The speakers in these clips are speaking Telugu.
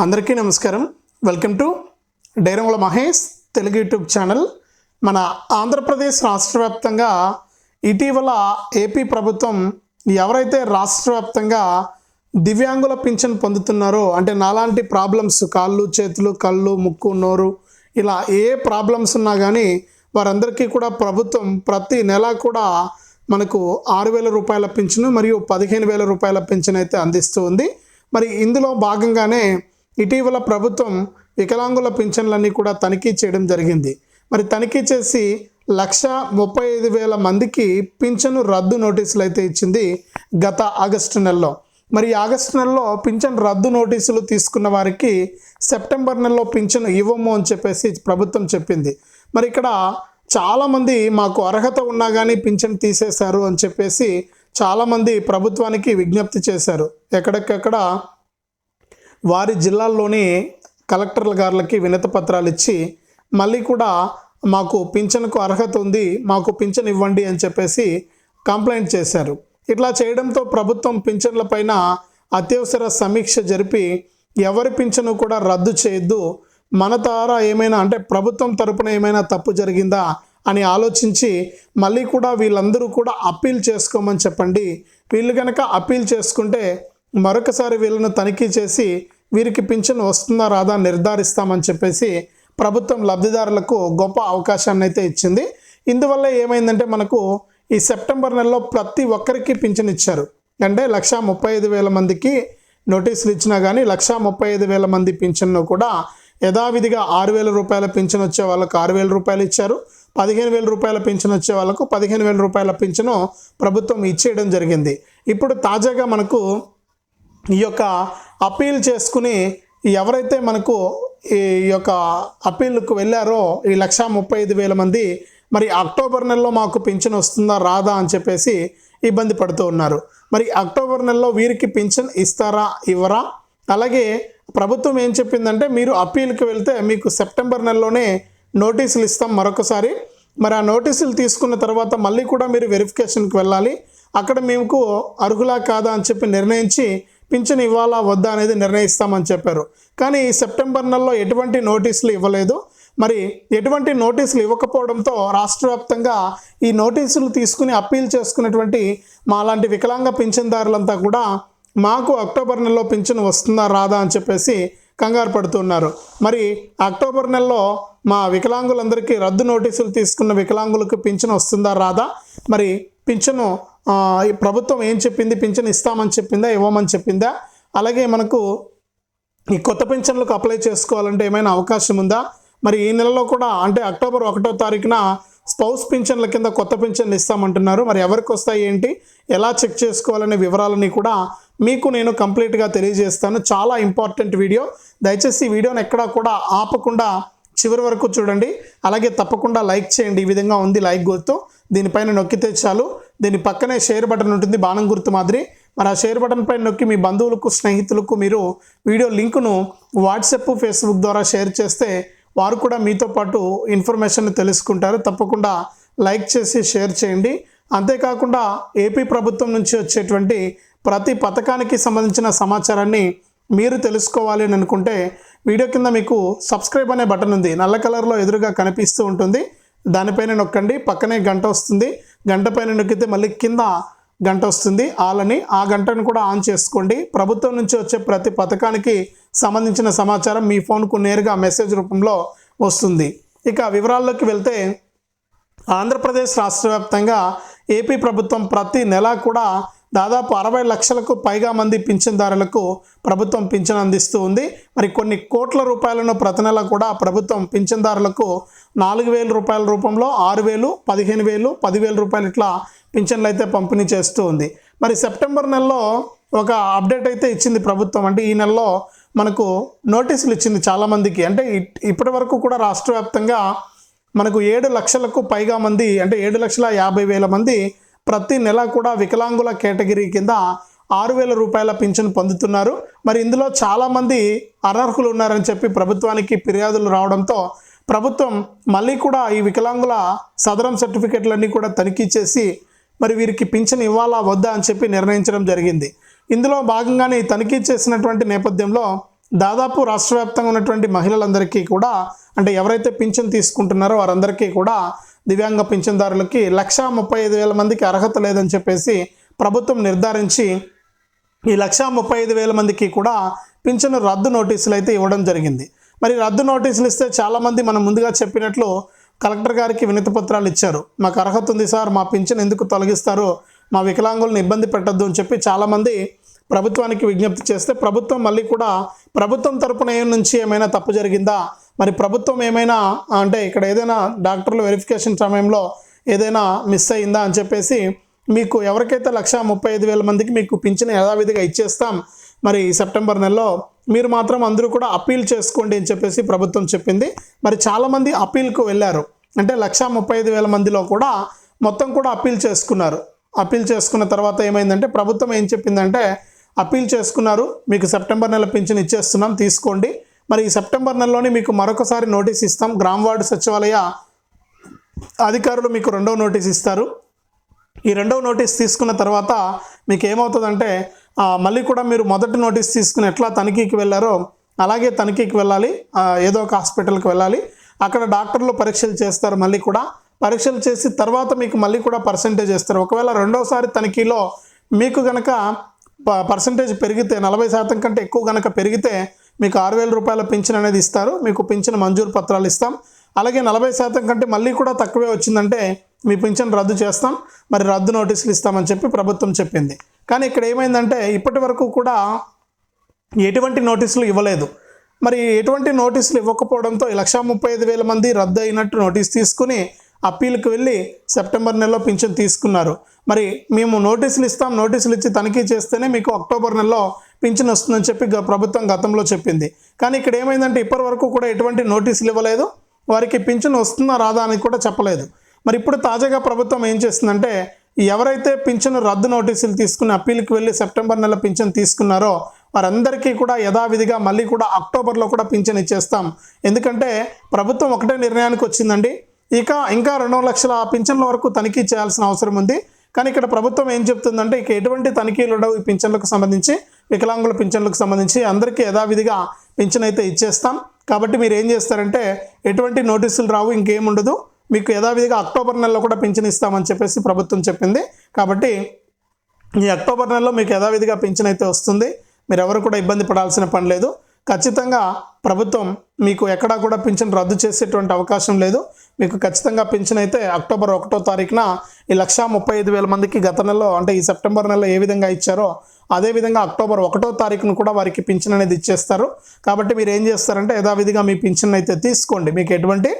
అందరికీ నమస్కారం. Welcome to డైరంగుల Mahesh Telugu YouTube channel. మన ఆంధ్రప్రదేశ్ రాష్ట్ర వ్యాప్తంగా ఇటీవల ఏపీ ప్రభుత్వం ఎవరైతే రాష్ట్ర వ్యాప్తంగా దివ్యాంగుల పింఛన్ పొందుతున్నారో అంటే నాలాంటి ప్రాబ్లమ్స్ కాళ్ళు చేతులు కళ్ళు ముక్కు నోరు ఇలా ఏ ప్రాబ్లమ్స్ ఉన్నా కానీ వారందరికీ కూడా ప్రభుత్వం ప్రతి నెల కూడా మనకు ఆరు వేల రూపాయల పింఛను మరియు పదిహేను వేల రూపాయల పింఛన్ అయితే అందిస్తూ ఉంది. మరి ఇందులో భాగంగానే ఇటీవల ప్రభుత్వం వికలాంగుల పింఛన్లన్నీ కూడా తనిఖీ చేయడం జరిగింది. మరి తనిఖీ చేసి లక్ష ముప్పై ఐదు వేల మందికి పింఛను రద్దు నోటీసులు అయితే ఇచ్చింది గత ఆగస్టు నెలలో. మరి ఆగస్టు నెలలో పింఛన్ రద్దు నోటీసులు తీసుకున్న వారికి సెప్టెంబర్ నెలలో పింఛను ఇవ్వము అని చెప్పేసి ప్రభుత్వం చెప్పింది. మరి ఇక్కడ చాలామంది మాకు అర్హత ఉన్నా కానీ పింఛన్ తీసేశారు అని చెప్పేసి చాలామంది ప్రభుత్వానికి విజ్ఞప్తి చేశారు. ఎక్కడికెక్కడ వారి జిల్లాల్లోని కలెక్టర్ల గారులకి వినతి పత్రాలు ఇచ్చి మళ్ళీ కూడా మాకు పింఛన్కు అర్హత ఉంది మాకు పింఛన్ ఇవ్వండి అని చెప్పేసి కంప్లైంట్ చేశారు. ఇట్లా చేయడంతో ప్రభుత్వం పింఛన్ల పైన అత్యవసర సమీక్ష జరిపి ఎవరి పింఛను కూడా రద్దు చేయొద్దు మన ద్వారా ఏమైనా అంటే ప్రభుత్వం తరపున ఏమైనా తప్పు జరిగిందా అని ఆలోచించి మళ్ళీ కూడా వీళ్ళందరూ కూడా అప్పీల్ చేసుకోమని చెప్పండి. వీళ్ళు కనుక అప్పీల్ చేసుకుంటే మరొకసారి వీళ్ళను తనిఖీ చేసి వీరికి పింఛన్ వస్తుందా రాదా నిర్ధారిస్తామని చెప్పేసి ప్రభుత్వం లబ్ధిదారులకు గొప్ప అవకాశాన్ని అయితే ఇచ్చింది. ఇందువల్ల ఏమైందంటే మనకు ఈ సెప్టెంబర్ నెలలో ప్రతి ఒక్కరికి పింఛన్ ఇచ్చారు. అంటే లక్ష ముప్పై ఐదు వేల మందికి నోటీసులు ఇచ్చినా కానీ లక్ష ముప్పై ఐదు వేల మంది పింఛన్ను కూడా యథావిధిగా ఆరు వేల రూపాయల పింఛన్ వచ్చే వాళ్ళకు ఆరు వేల రూపాయలు ఇచ్చారు. పదిహేను వేల రూపాయల పింఛన్ వచ్చే వాళ్ళకు పదిహేను వేల రూపాయల పింఛను ప్రభుత్వం ఇచ్చేయడం జరిగింది. ఇప్పుడు తాజాగా మనకు ఈ యొక్క అప్పీల్ చేసుకుని ఎవరైతే మనకు ఈ యొక్క అప్పీల్కు వెళ్ళారో ఈ లక్ష ముప్పై ఐదు వేల మంది మరి అక్టోబర్ నెలలో మాకు పింఛన్ వస్తుందా రాదా అని చెప్పేసి ఇబ్బంది పడుతూ ఉన్నారు. మరి అక్టోబర్ నెలలో వీరికి పింఛన్ ఇస్తారా ఇవ్వరా? అలాగే ప్రభుత్వం ఏం చెప్పిందంటే మీరు అప్పీల్కి వెళ్తే మీకు సెప్టెంబర్ నెలలోనే నోటీసులు ఇస్తాం మరొకసారి. మరి ఆ నోటీసులు తీసుకున్న తర్వాత మళ్ళీ కూడా మీరు వెరిఫికేషన్కి వెళ్ళాలి. అక్కడ మీకు అర్హులా కాదా అని చెప్పి నిర్ణయించి పింఛన్ ఇవ్వాలా వద్దా అనేది నిర్ణయిస్తామని చెప్పారు. కానీ సెప్టెంబర్ నెలలో ఎటువంటి నోటీసులు ఇవ్వలేదు. మరి ఎటువంటి నోటీసులు ఇవ్వకపోవడంతో రాష్ట్ర వ్యాప్తంగా ఈ నోటీసులు తీసుకుని అప్పీల్ చేసుకున్నటువంటి మాలాంటి వికలాంగ పింఛన్దారులంతా కూడా మాకు అక్టోబర్ నెలలో పింఛను వస్తుందా రాదా అని చెప్పేసి కంగారు పడుతున్నారు. మరి అక్టోబర్ నెలలో మా వికలాంగులందరికీ రద్దు నోటీసులు తీసుకున్న వికలాంగులకు పింఛను వస్తుందా రాదా? మరి పింఛను ఈ ప్రభుత్వం ఏం చెప్పింది? పింఛను ఇస్తామని చెప్పిందా? ఇవ్వమని చెప్పిందా? అలాగే మనకు ఈ కొత్త పింఛన్లకు అప్లై చేసుకోవాలంటే ఏమైనా అవకాశం ఉందా? మరి ఈ నెలలో కూడా అంటే అక్టోబర్ ఒకటో తారీఖున స్పౌస్ పింఛన్ల కింద కొత్త పింఛన్లు ఇస్తామంటున్నారు. మరి ఎవరికి వస్తాయి ఏంటి? ఎలా చెక్ చేసుకోవాలనే వివరాలని కూడా మీకు నేను కంప్లీట్గా తెలియజేస్తాను. చాలా ఇంపార్టెంట్ వీడియో. దయచేసి ఈ వీడియోని ఎక్కడా కూడా ఆపకుండా చివరి వరకు చూడండి. అలాగే తప్పకుండా లైక్ చేయండి. ఈ విధంగా ఉంది లైక్ గుర్తు దీనిపైన నొక్కితే చాలు. దీని పక్కనే షేర్ బటన్ ఉంటుంది బాణం గుర్తు మాదిరి. మరి ఆ షేర్ బటన్ పైన నొక్కి మీ బంధువులకు స్నేహితులకు మీరు వీడియో లింకును వాట్సాప్ ఫేస్బుక్ ద్వారా షేర్ చేస్తే వారు కూడా మీతో పాటు ఇన్ఫర్మేషన్ తెలుసుకుంటారు. తప్పకుండా లైక్ చేసి షేర్ చేయండి. అంతేకాకుండా ఏపీ ప్రభుత్వం నుంచి వచ్చేటువంటి ప్రతి పథకానికి సంబంధించిన సమాచారాన్ని మీరు తెలుసుకోవాలి అని అనుకుంటే వీడియో కింద మీకు సబ్స్క్రైబ్ అనే బటన్ ఉంది. నల్ల కలర్లో ఎదురుగా కనిపిస్తూ ఉంటుంది. దానిపైన నొక్కండి పక్కనే గంట వస్తుంది. గంట పైన నొక్కితే మళ్ళీ కింద గంట వస్తుంది. ఆలని ఆ గంటను కూడా ఆన్ చేసుకోండి. ప్రభుత్వం నుంచి వచ్చే ప్రతి పథకానికి సంబంధించిన సమాచారం మీ ఫోన్కు నేరుగా మెసేజ్ రూపంలో వస్తుంది. ఇక వివరాల్లోకి వెళ్తే ఆంధ్రప్రదేశ్ రాష్ట్ర వ్యాప్తంగా ఏపీ ప్రభుత్వం ప్రతి నెల కూడా దాదాపు అరవై లక్షలకు పైగా మంది పింఛన్దారులకు ప్రభుత్వం పింఛన్ అందిస్తూ ఉంది. మరి కొన్ని కోట్ల రూపాయలను ప్రతి నెల కూడా ప్రభుత్వం పింఛన్దారులకు నాలుగు వేల రూపాయల రూపంలో ఆరు వేలు పదిహేను వేలు పదివేల రూపాయలు ఇట్లా పింఛన్లు అయితే పంపిణీ చేస్తూ ఉంది. మరి సెప్టెంబర్ నెలలో ఒక అప్డేట్ అయితే ఇచ్చింది ప్రభుత్వం. అంటే ఈ నెలలో మనకు నోటీసులు ఇచ్చింది చాలామందికి. అంటే ఇట్- ఇప్పటి వరకు కూడా రాష్ట్ర వ్యాప్తంగా మనకు ఏడు లక్షలకు పైగా మంది అంటే ఏడు లక్షల యాభై వేల మంది ప్రతి నెల కూడా వికలాంగుల కేటగిరీ కింద ఆరు వేల రూపాయల పింఛన్ పొందుతున్నారు. మరి ఇందులో చాలామంది అనర్హులు ఉన్నారని చెప్పి ప్రభుత్వానికి ఫిర్యాదులు రావడంతో ప్రభుత్వం మళ్ళీ కూడా ఈ వికలాంగుల సదరం సర్టిఫికెట్లన్నీ కూడా తనిఖీ చేసి మరి వీరికి పింఛన్ ఇవ్వాలా వద్దా అని చెప్పి నిర్ణయించడం జరిగింది. ఇందులో భాగంగానే తనిఖీ చేసినటువంటి నేపథ్యంలో దాదాపు రాష్ట్ర వ్యాప్తంగా ఉన్నటువంటి మహిళలందరికీ కూడా అంటే ఎవరైతే పింఛన్ తీసుకుంటున్నారో వారందరికీ కూడా దివ్యాంగ పింఛన్దారులకి లక్షా ముప్పై ఐదు వేల మందికి అర్హత లేదని చెప్పేసి ప్రభుత్వం నిర్ధారించి ఈ లక్షా ముప్పై ఐదు వేల మందికి కూడా పింఛను రద్దు నోటీసులు అయితే ఇవ్వడం జరిగింది. మరి రద్దు నోటీసులు ఇస్తే చాలామంది మనం ముందుగా చెప్పినట్లు కలెక్టర్ గారికి వినతి పత్రాలు ఇచ్చారు. మాకు అర్హత ఉంది సార్ మా పింఛన్ ఎందుకు తొలగిస్తారు? మా వికలాంగులను ఇబ్బంది పెట్టద్దు అని చెప్పి చాలామంది ప్రభుత్వానికి విజ్ఞప్తి చేస్తే ప్రభుత్వం మళ్ళీ కూడా ప్రభుత్వం తరపున ఏం నుంచి ఏమైనా తప్పు జరిగిందా? మరి ప్రభుత్వం ఏమైనా అంటే ఇక్కడ ఏదైనా డాక్టర్లు వెరిఫికేషన్ సమయంలో ఏదైనా మిస్ అయిందా అని చెప్పేసి మీకు ఎవరికైతే లక్ష ముప్పై ఐదు వేల మందికి మీకు పింఛన్ యథావిధిగా ఇచ్చేస్తాం మరి సెప్టెంబర్ నెలలో మీరు మాత్రం అందరూ కూడా అప్పీల్ చేసుకోండి అని చెప్పేసి ప్రభుత్వం చెప్పింది. మరి చాలామంది అప్పీల్కు వెళ్ళారు. అంటే లక్ష ముప్పై ఐదు వేల మందిలో కూడా మొత్తం కూడా అప్పీల్ చేసుకున్నారు. అప్పీల్ చేసుకున్న తర్వాత ఏమైందంటే ప్రభుత్వం ఏం చెప్పిందంటే అప్పీల్ చేసుకున్నారు. మీకు సెప్టెంబర్ నెల పింఛన్ ఇచ్చేస్తున్నాం తీసుకోండి. మరి ఈ సెప్టెంబర్ నెలలోనే మీకు మరొకసారి నోటీస్ ఇస్తాం. గ్రామ వార్డు సచివాలయ అధికారులు మీకు రెండవ నోటీస్ ఇస్తారు. ఈ రెండవ నోటీస్ తీసుకున్న తర్వాత మీకు ఏమవుతుందంటే మళ్ళీ కూడా మీరు మొదటి నోటీస్ తీసుకుని ఎట్లా తనిఖీకి వెళ్ళారో అలాగే తనిఖీకి వెళ్ళాలి. ఏదో ఒక హాస్పిటల్కి వెళ్ళాలి. అక్కడ డాక్టర్లు పరీక్షలు చేస్తారు మళ్ళీ కూడా. పరీక్షలు చేసి తర్వాత మీకు మళ్ళీ కూడా పర్సంటేజ్ ఇస్తారు ఒకవేళ రెండోసారి తనిఖీలో మీకు కనుక పర్సంటేజ్ పెరిగితే నలభై శాతం కంటే ఎక్కువ కనుక పెరిగితే మీకు ఆరు వేల రూపాయల పింఛన్ అనేది ఇస్తారు. మీకు పింఛన్ మంజూరు పత్రాలు ఇస్తాం. అలాగే నలభై శాతం కంటే మళ్ళీ కూడా తక్కువే వచ్చిందంటే మీ పింఛన్ రద్దు చేస్తాం. మరి రద్దు నోటీసులు ఇస్తామని చెప్పి ప్రభుత్వం చెప్పింది. కానీ ఇక్కడ ఏమైందంటే ఇప్పటి వరకు కూడా ఎటువంటి నోటీసులు ఇవ్వలేదు. మరి ఎటువంటి నోటీసులు ఇవ్వకపోవడంతో ఈ లక్షా ముప్పై ఐదు వేల మంది రద్దు అయినట్టు నోటీస్ తీసుకుని అప్పీల్కి వెళ్ళి సెప్టెంబర్ నెలలో పింఛన్ తీసుకున్నారు. మరి మేము నోటీసులు ఇస్తాం నోటీసులు ఇచ్చి తనిఖీ చేస్తేనే మీకు అక్టోబర్ నెలలో పింఛన్ వస్తుందని చెప్పి ప్రభుత్వం గతంలో చెప్పింది. కానీ ఇక్కడ ఏమైందంటే ఇప్పటి వరకు కూడా ఎటువంటి నోటీసులు ఇవ్వలేదు. వారికి పింఛన్ వస్తుందా రాదా అని కూడా చెప్పలేదు. మరి ఇప్పుడు తాజాగా ప్రభుత్వం ఏం చేస్తుందంటే ఎవరైతే పింఛను రద్దు నోటీసులు తీసుకుని అప్పీల్కి వెళ్ళి సెప్టెంబర్ నెల పింఛన్ తీసుకున్నారో వారందరికీ కూడా యథావిధిగా మళ్ళీ కూడా అక్టోబర్లో కూడా పింఛన్ ఇచ్చేస్తాం. ఎందుకంటే ప్రభుత్వం ఒకటే నిర్ణయానికి వచ్చిందండి. ఇక ఇంకా రెండు లక్షల పింఛన్ల వరకు తనిఖీ చేయాల్సిన అవసరం ఉంది. కానీ ఇక్కడ ప్రభుత్వం ఏం చెప్తుందంటే ఇక ఎటువంటి తనిఖీలు ఉండవు ఈ పింఛన్లకు సంబంధించి వికలాంగుల పింఛన్లకు సంబంధించి. అందరికీ యథావిధిగా పింఛన్ అయితే ఇచ్చేస్తాం. కాబట్టి మీరు ఏం చేస్తారంటే ఎటువంటి నోటీసులు రావు ఇంకేం ఉండదు. మీకు యథావిధిగా అక్టోబర్ నెలలో కూడా పింఛన్ ఇస్తామని చెప్పేసి ప్రభుత్వం చెప్పింది. కాబట్టి ఈ అక్టోబర్ నెలలో మీకు యథావిధిగా పింఛన్ అయితే వస్తుంది. మీరు ఎవరు కూడా ఇబ్బంది పడాల్సిన పని లేదు. ఖచ్చితంగా ప్రభుత్వం మీకు ఎక్కడా కూడా పింఛన్ రద్దు చేసేటువంటి అవకాశం లేదు. మీకు ఖచ్చితంగా పింఛన్ అయితే అక్టోబర్ ఒకటో తారీఖున ఈ లక్షా ముప్పై ఐదు వేల మందికి గత నెలలో అంటే ఈ సెప్టెంబర్ నెలలో ఏ విధంగా ఇచ్చారో అదే విధంగా అక్టోబర్ ఒకటో తారీఖున కూడా వారికి పింఛన్ అనేది ఇచ్చేస్తారు. కాబట్టి మీరు ఏం చేస్తారంటే యథావిధిగా మీ పింఛన్ అయితే తీసుకోండి. మీకు ఎటువంటి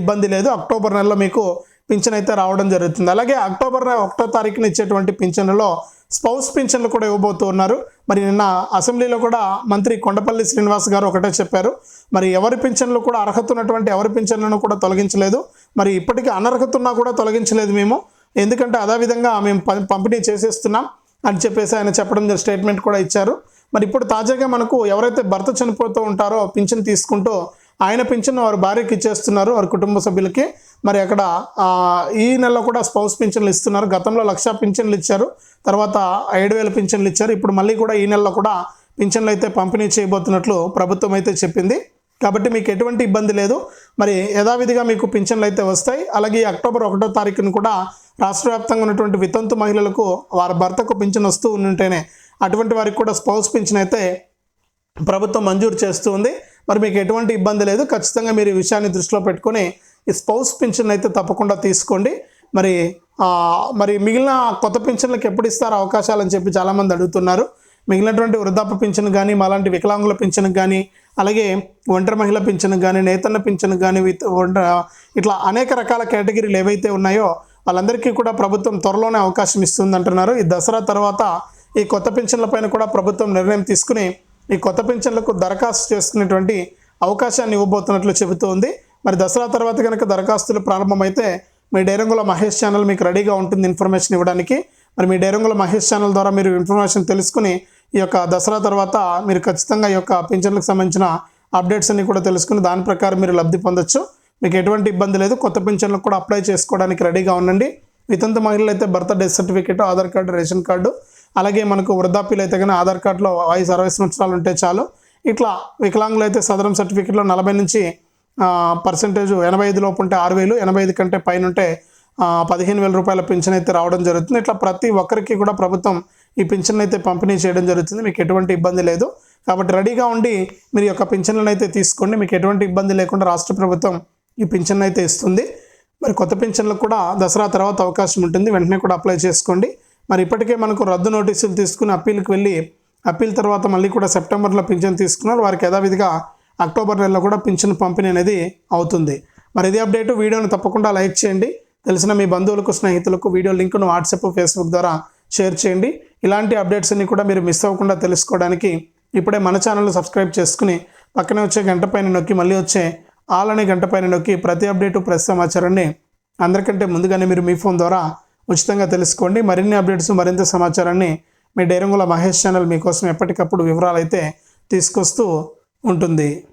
ఇబ్బంది లేదు. అక్టోబర్ నెలలో మీకు పింఛన్ అయితే రావడం జరుగుతుంది. అలాగే అక్టోబర్ ఒకటో తారీఖున ఇచ్చేటువంటి పింఛన్లో స్పౌస్ పింఛన్లు కూడా ఇవ్వబోతూ ఉన్నారు. మరి నిన్న అసెంబ్లీలో కూడా మంత్రి కొండపల్లి శ్రీనివాస్ గారు ఒకటే చెప్పారు. మరి ఎవరి పింఛన్లు కూడా అర్హత ఉన్నటువంటి ఎవరి పింఛన్లను కూడా తొలగించలేదు. మరి ఇప్పటికీ అనర్హత ఉన్నా కూడా తొలగించలేదు మేము. ఎందుకంటే అదేవిధంగా మేము పంపిణీ చేసేస్తున్నాం అని చెప్పేసి ఆయన చెప్పడం స్టేట్మెంట్ కూడా ఇచ్చారు. మరి ఇప్పుడు తాజాగా మనకు ఎవరైతే భర్త చనిపోతూ ఉంటారో పింఛన్ తీసుకుంటూ ఆయన పింఛన్ వారి భార్యకి ఇచ్చేస్తున్నారు వారి కుటుంబ సభ్యులకి. మరి అక్కడ ఈ నెలలో కూడా స్పౌస్ పింఛన్లు ఇస్తున్నారు. గతంలో లక్ష పింఛన్లు ఇచ్చారు తర్వాత ఏడు వేల పింఛన్లు ఇచ్చారు. ఇప్పుడు మళ్ళీ కూడా ఈ నెలలో కూడా పింఛన్లు అయితే పంపిణీ చేయబోతున్నట్లు ప్రభుత్వం అయితే చెప్పింది. కాబట్టి మీకు ఎటువంటి ఇబ్బంది లేదు. మరి యథావిధిగా మీకు పింఛన్లు అయితే వస్తాయి. అలాగే ఈ అక్టోబర్ ఒకటో తారీఖున కూడా రాష్ట్ర వ్యాప్తంగా ఉన్నటువంటి వితంతు మహిళలకు వారి భర్తకు పింఛన్ వస్తూ ఉంటేనే అటువంటి వారికి కూడా స్పౌస్ పింఛన్ అయితే ప్రభుత్వం మంజూరు చేస్తూ ఉంది. మరి మీకు ఎటువంటి ఇబ్బంది లేదు. ఖచ్చితంగా మీరు ఈ విషయాన్ని దృష్టిలో పెట్టుకొని ఈ స్పౌస్ పింఛన్ అయితే తప్పకుండా తీసుకోండి. మరి మరి మిగిలిన కొత్త పింఛన్లకు ఎప్పుడు ఇస్తారో అవకాశాలు అని చెప్పి చాలామంది అడుగుతున్నారు. మిగిలినటువంటి వృద్ధాప్య పింఛన్ కానీ మాలాంటి వికలాంగుల పింఛను కానీ అలాగే ఒంటరి మహిళ పింఛను కానీ నేతన్న పింఛను కానీ విత్ ఇట్లా అనేక రకాల కేటగిరీలు ఏవైతే ఉన్నాయో వాళ్ళందరికీ కూడా ప్రభుత్వం త్వరలోనే అవకాశం ఇస్తుంది అంటున్నారు ఈ దసరా తర్వాత ఈ కొత్త పింఛన్ల పైన కూడా ప్రభుత్వం నిర్ణయం తీసుకుని ఈ కొత్త పింఛన్లకు దరఖాస్తు చేసుకునేటువంటి అవకాశాన్ని ఇవ్వబోతున్నట్లు చెబుతూ ఉంది మరి దసరా తర్వాత కనుక దరఖాస్తులు ప్రారంభమైతే మీ డైరంగుల మహేష్ ఛానల్ మీకు రెడీగా ఉంటుంది ఇన్ఫర్మేషన్ ఇవ్వడానికి. మరి మీ డైరంగుల మహేష్ ఛానల్ ద్వారా మీరు ఇన్ఫర్మేషన్ తెలుసుకుని ఈ యొక్క దసరా తర్వాత మీరు ఖచ్చితంగా ఈ యొక్క పింఛన్లకు సంబంధించిన అప్డేట్స్ అన్ని కూడా తెలుసుకుని దాని ప్రకారం మీరు లబ్ధి పొందొచ్చు. మీకు ఎటువంటి ఇబ్బంది లేదు. కొత్త పింఛన్లకు కూడా అప్లై చేసుకోవడానికి రెడీగా ఉండండి. వితంత మహిళలు అయితే birth death certificate Aadhaar card ration card అలాగే మనకు వృద్ధాప్యులు అయితే కానీ ఆధార్ కార్డులో వయసు అరవై సంవత్సరాలు ఉంటే చాలు. ఇట్లా వికలాంగులు అయితే సదరం సర్టిఫికెట్లో నలభై నుంచి పర్సంటేజ్ ఎనభై ఐదు లోపు ఉంటే ఆరు వేలు ఎనభై ఐదు కంటే పైన ఉంటే పదిహేను వేల రూపాయల పింఛన్ అయితే రావడం జరుగుతుంది. ఇట్లా ప్రతి ఒక్కరికి కూడా ప్రభుత్వం ఈ పింఛన్ అయితే పంపిణీ చేయడం జరుగుతుంది. మీకు ఎటువంటి ఇబ్బంది లేదు. కాబట్టి రెడీగా ఉండి మీరు యొక్క పింఛన్లను అయితే తీసుకోండి. మీకు ఎటువంటి ఇబ్బంది లేకుండా రాష్ట్ర ప్రభుత్వం ఈ పింఛన్ అయితే ఇస్తుంది. మరి కొత్త పింఛన్లకు కూడా దసరా తర్వాత అవకాశం ఉంటుంది. వెంటనే కూడా అప్లై చేసుకోండి. మరి ఇప్పటికే మనకు రద్దు నోటీసులు తీసుకుని అప్పీల్కి వెళ్ళి అప్పీల్ తర్వాత మళ్ళీ కూడా సెప్టెంబర్లో పింఛన్ తీసుకున్నారు. వారికి యథావిధిగా అక్టోబర్ నెలలో కూడా పింఛన్ పంపిణీ అనేది అవుతుంది. మరి ఇది అప్డేట్. వీడియోని తప్పకుండా లైక్ చేయండి. తెలిసిన మీ బంధువులకు స్నేహితులకు వీడియో లింక్ను వాట్సాప్ ఫేస్బుక్ ద్వారా షేర్ చేయండి. ఇలాంటి అప్డేట్స్ అన్ని కూడా మీరు మిస్ అవ్వకుండా తెలుసుకోవడానికి ఇప్పుడే మన ఛానల్ సబ్స్క్రైబ్ చేసుకుని పక్కనే వచ్చే గంట పైన నొక్కి మళ్ళీ వచ్చే ఆల్ అనే గంట పైన నొక్కి ప్రతి అప్డేటు ప్రతి సమాచారాన్ని అందరికంటే ముందుగానే మీరు మీ ఫోన్ ద్వారా ఉచితంగా తెలుసుకోండి. మరిన్ని అప్డేట్స్ మరింత సమాచారాన్ని మీ డైరంగుల మహేష్ ఛానల్ మీకోసం ఎప్పటికప్పుడు వివరాలైతే తీసుకొస్తూ ఉంటుంది.